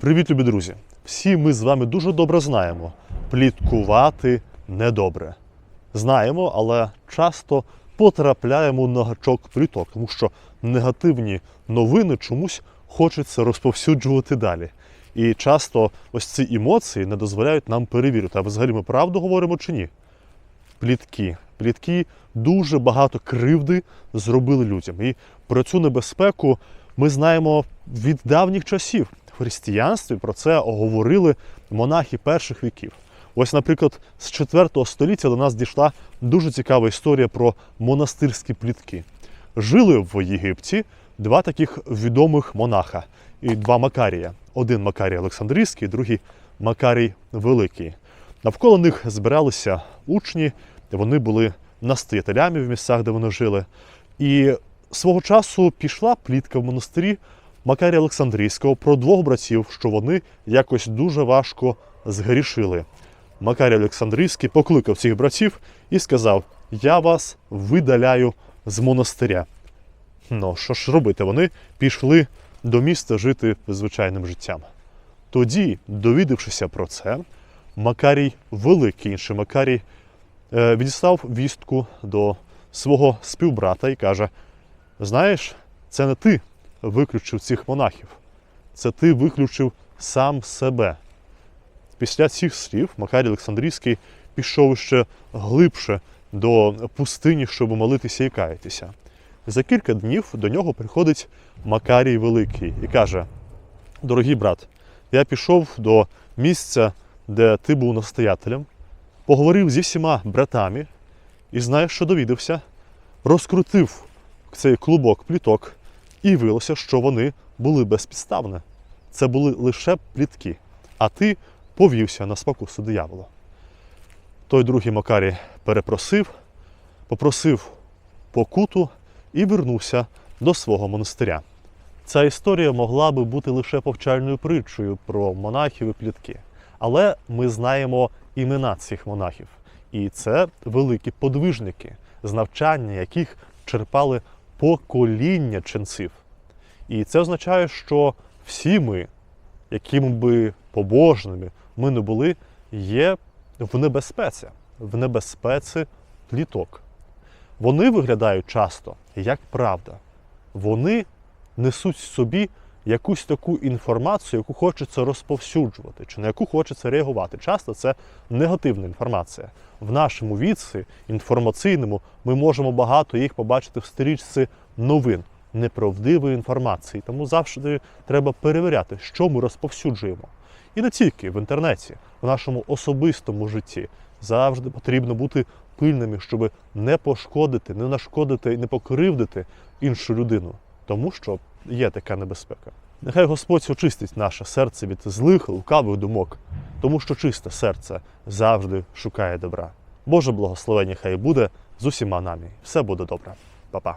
Привіт, любі друзі! Всі ми з вами дуже добре знаємо, пліткувати недобре. Знаємо, але часто потрапляємо на гачок пліток, тому що негативні новини чомусь хочеться розповсюджувати далі. І часто ось ці емоції не дозволяють нам перевірити, а взагалі ми правду говоримо чи ні. Плітки. Плітки дуже багато кривди зробили людям. І про цю небезпеку ми знаємо від давніх часів. Християнстві про це говорили монахи перших віків. Ось, наприклад, з 4 століття до нас дійшла дуже цікава історія про монастирські плітки. Жили в Єгипті два таких відомих монаха і два Макарія. Один Макарій Олександрійський, другий Макарій Великий. Навколо них збиралися учні, вони були настоятелями в місцях, де вони жили. І свого часу пішла плітка в монастирі Макарія Олександрійського про двох братів, що вони якось дуже важко згрішили. Макарій Олександрійський покликав цих братів і сказав: Я вас видаляю з монастиря. Ну, що ж робити? Вони пішли до міста жити звичайним життям. Тоді, довідавшися про це, Макарій Великий, інший Макарій, е, відіслав вістку до свого співбрата і каже: Знаєш, це не ти виключив цих монахів, це ти виключив сам себе. Після цих слів Макарій Олександрійський пішов ще глибше до пустині, щоб молитися і каятися. За кілька днів до нього приходить Макарій Великий і каже: Дорогий брат, я пішов до місця, де ти був настоятелем, поговорив зі всіма братами, і знаєш, що довідався, розкрутив цей клубок пліток, і виявилося, що вони були безпідставні. Це були лише плітки, а ти повівся на спокусу диявола. Той другий Макарій перепросив, попросив покуту і вернувся до свого монастиря. Ця історія могла би бути лише повчальною притчею про монахів і плітки. Але ми знаємо імена цих монахів. І це великі подвижники, з навчання яких черпали покоління ченців. І це означає, що всі ми, якими би побожними ми не були, є в небезпеці, в небезпеці пліток. Вони виглядають часто як правда. Вони несуть собі якусь таку інформацію, яку хочеться розповсюджувати, чи на яку хочеться реагувати. Часто це негативна інформація. В нашому віці інформаційному ми можемо багато їх побачити в стрічці новин, неправдивої інформації. Тому завжди треба перевіряти, що ми розповсюджуємо. І не тільки в інтернеті, в нашому особистому житті завжди потрібно бути пильними, щоб не пошкодити, не нашкодити і не покривдити іншу людину, тому що є така небезпека. Нехай Господь очистить наше серце від злих, лукавих думок, тому що чисте серце завжди шукає добра. Боже благословення хай буде з усіма нами. Все буде добре. Па-па.